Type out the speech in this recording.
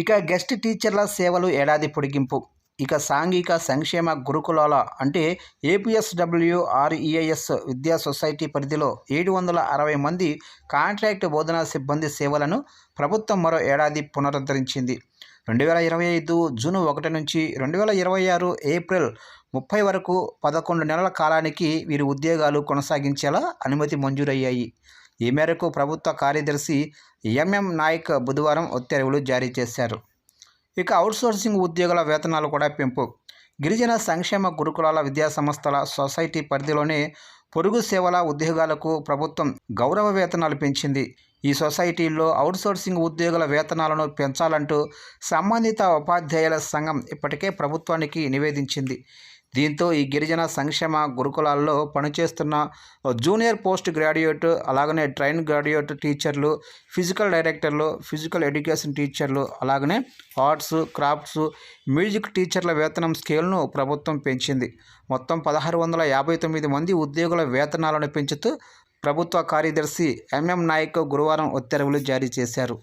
ఇక గెస్ట్ టీచర్ల సేవలు ఏడాది పొడిగింపు. ఇక సాంఘిక సంక్షేమ గురుకులాల అంటే ఏపీఎస్డబ్ల్యూ ఆర్ఈఐఎస్ విద్యా సొసైటీ పరిధిలో ఏడు వందల అరవై మంది కాంట్రాక్ట్ బోధనా సిబ్బంది సేవలను ప్రభుత్వం మరో ఏడాది పునరుద్ధరించింది. రెండు వేల ఇరవై ఐదు జూన్ ఒకటి నుంచి రెండు వేల ఇరవై ఆరు ఏప్రిల్ ముప్పై వరకు పదకొండు నెలల కాలానికి వీరి ఉద్యోగాలు కొనసాగించేలా అనుమతి మంజూరయ్యాయి. ఈ మేరకు ప్రభుత్వ కార్యదర్శి ఎంఎం నాయక్ బుధవారం ఉత్తర్వులు జారీ చేశారు. ఇక అవుట్సోర్సింగ్ ఉద్యోగుల వేతనాలు కూడా పెంపు. గిరిజన సంక్షేమ గురుకులాల విద్యాసంస్థల సొసైటీ పరిధిలోనే పొరుగు సేవల ఉద్యోగాలకు ప్రభుత్వం గౌరవ వేతనాలు పెంచింది. ఈ సొసైటీల్లో అవుట్సోర్సింగ్ ఉద్యోగుల వేతనాలను పెంచాలంటూ సంబంధిత ఉపాధ్యాయుల సంఘం ఇప్పటికే ప్రభుత్వానికి నివేదించింది. దీంతో ఈ గిరిజన సంక్షేమ గురుకులాల్లో పనిచేస్తున్న జూనియర్ పోస్ట్ గ్రాడ్యుయేట్ అలాగనే ట్రైన్ గ్రాడ్యుయేట్ టీచర్లు ఫిజికల్ డైరెక్టర్లు ఫిజికల్ ఎడ్యుకేషన్ టీచర్లు అలాగనే ఆర్ట్స్ క్రాఫ్ట్స్ మ్యూజిక్ టీచర్ల వేతనం స్కేల్ను ప్రభుత్వం పెంచింది. మొత్తం పదహారు వందల యాభై తొమ్మిది మంది ఉద్యోగుల వేతనాలను పెంచుతూ ప్రభుత్వ కార్యదర్శి ఎంఎం నాయక్ గురువారం ఉత్తర్వులు జారీ చేశారు.